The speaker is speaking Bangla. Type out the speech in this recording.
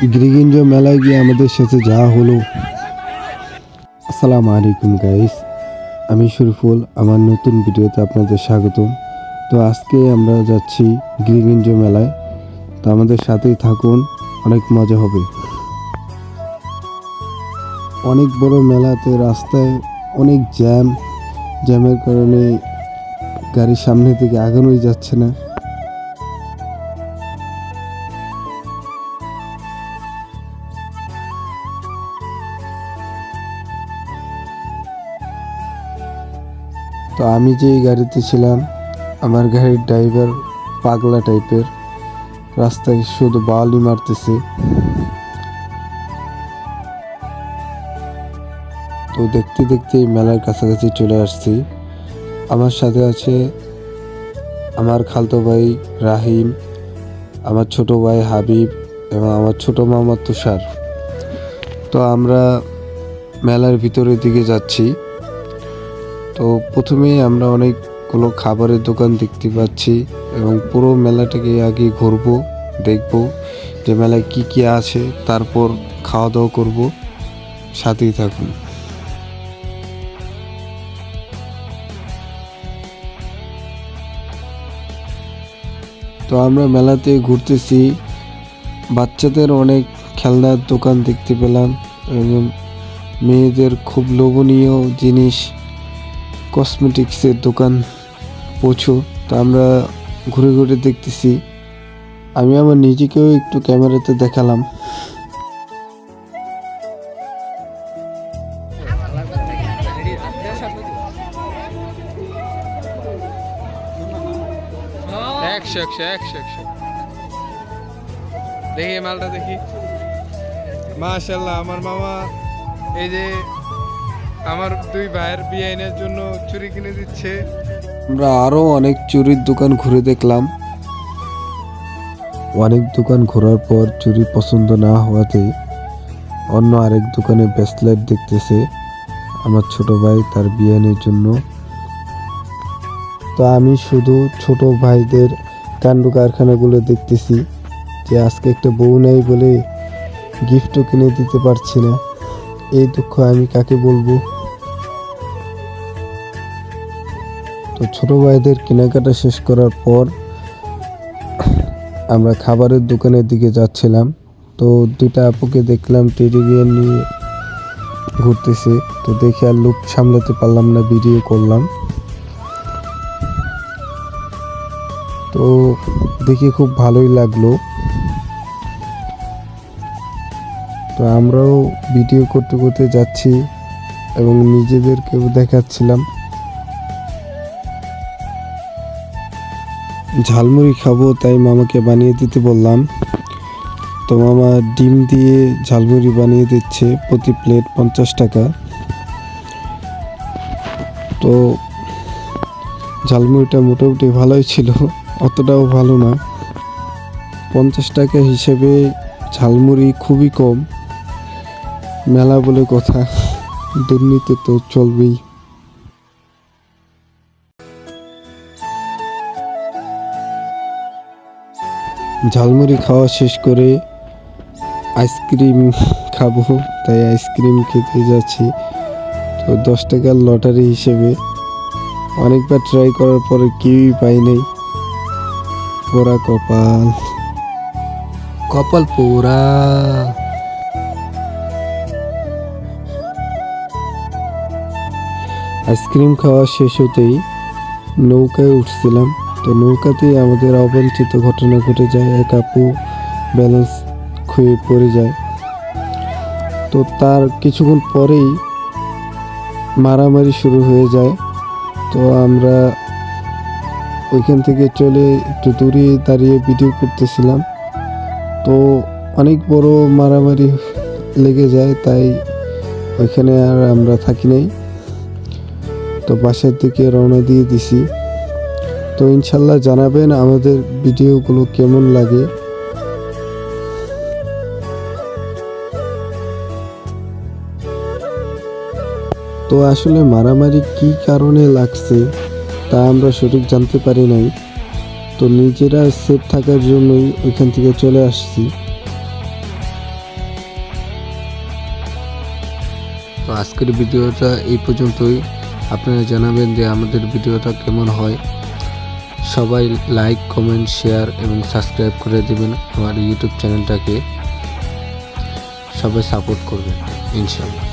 গিরিগিঞ্জ মেলায় গিয়ে আমাদের সাথে যা হলো। আসসালামু আলাইকুম গাইস আমি শরীফুল, আমার নতুন ভিডিওতে আপনাদের স্বাগতম। তো আজকে আমরা যাচ্ছি গিরিগিঞ্জ মেলায়। তো আমাদের সাথেই থাকুন, অনেক মজা হবে। অনেক বড় মেলাতে রাস্তায় অনেক জ্যাম। জ্যামের কারণে গাড়ির সামনে থেকে আগানোই যাচ্ছে না। তো আমি যেই গাড়িতে ছিলাম, আমার গাড়ির ড্রাইভার পাগলা টাইপের রাস্তায় শুধু বালি মারতেছে। তো দেখতে দেখতে এই মেলার কাছাকাছি চলে আসছি। আমার সাথে আছে আমার খালতো ভাই রাহিম, আমার ছোট ভাই হাবিব এবং আমার ছোট মামা তুষার। তো আমরা মেলার ভিতরের দিকে যাচ্ছি। তো প্রথমেই আমরা অনেকগুলো খাবারের দোকান দেখতে পাচ্ছি এবং পুরো মেলাটাকে আগে ঘুরবো, দেখব যে মেলায় কি কি আছে, তারপর খাওয়া দাওয়া করব। সাথেই থাকুন। তো আমরা মেলাতে ঘুরতেছি। বাচ্চাদের অনেক খেলনার দোকান দেখতে পেলাম এবং মেয়েদের খুব লোভনীয় জিনিস কসমেটিক্সের দোকান প্রচুর তো আমরা ঘুরে ঘুরে দেখতেছি। আমি আমার নিজেকেও একটু ক্যামেরাতে দেখালাম। একশো একশো একশো একশো। দেখি মালটা দেখি। মাশাল্লাহ আমার মামা এই যে আমার দুই ভাইয়ের বিআইনের জন্য চুরি কিনে দিচ্ছে। আমরা আরও অনেক চুরির দোকান ঘুরে দেখলাম। অনেক দোকান ঘোরার পর চুরি পছন্দ না হওয়াতে অন্য আরেক দোকানে ব্রেসলেট দেখতেছে আমার ছোট ভাই তার বিয়ানের জন্য। তো আমি শুধু ছোট ভাইদের কাণ্ড কারখানাগুলো দেখতেছি যে আজকে একটা বউ নেই বলে গিফটও কিনে দিতে পারছি না। এই দুঃখ আমি কাকে বলব? তো ছোট ভাইদের কেনাকাটা শেষ করার পর আমরা খাবারের দোকানের দিকে যাচ্ছিলাম। তো দুটা আপুকে দেখলাম টেডি বিয়ার নিয়ে ঘুরতেছে। তো দেখে আর লোক সামলাতে পারলাম না, ভিডিও করলাম। তো দেখে খুব ভালোই লাগল। তো আমরাও ভিডিও করতে করতে যাচ্ছি এবং নিজেদেরকেও দেখাচ্ছিলাম। ঝালমুড়ি খাব, তাই মামাকে বানিয়ে দিতে বললাম। তো মামা ডিম দিয়ে ঝালমুড়ি বানিয়ে দিচ্ছে প্রতি প্লেট পঞ্চাশ টাকা। তো ঝালমুড়িটা মোটামুটি ভালোই ছিল, অতটাও ভালো না। পঞ্চাশ টাকা হিসেবে ঝালমুড়ি খুবই কম। মেলা বলে কথা, দুর্নীতি তো চলবেই। ঝালমুড়ি খাওয়া শেষ করে আইসক্রিম খাব তাই আইসক্রিম খেতে যাচ্ছি। তো দশ টাকার লটারি হিসেবে। অনেকবার ট্রাই করার পরে কেউই পাই নাই। পোড়া কপাল। কপাল পোড়া। আইসক্রিম খাওয়া শেষ হতেই নৌকায় উঠছিলাম। তো নৌকাতেই আমাদের অবাঞ্ছিত ঘটনা ঘটে যায়, এক আপু ব্যালেন্স খুয়ে পড়ে যায়। তো তার কিছুক্ষণ পরেই মারামারি শুরু হয়ে যায়। তো আমরা ওইখান থেকে চলে একটু দূরে দাঁড়িয়ে ভিডিও করতেছিলাম। তো অনেক বড় মারামারি লেগে যায়, তাই ওইখানে আর আমরা থাকি নাই। তো বাসার দিকে রওনা দিয়ে দিছি। তো ইনশাল্লাহ জানাবেন আমাদের ভিডিওগুলো কেমন লাগে। তো আসলে মারামারি কি কারণে লাগছে তা আমরা সঠিক জানতে পারি নাই। তো নিজেরা সেফ থাকার জন্যই ওইখান থেকে চলে আসছি। তো আজকের ভিডিওটা এই পর্যন্তই। আপনারা জানাবেন যে আমাদের ভিডিওটা কেমন হয়। সবাই লাইক কমেন্ট শেয়ার এবং সাবস্ক্রাইব করে দেবেন আমার ইউটিউব চ্যানেলটাকে সবাই সাপোর্ট করবেন ইনশাল্লাহ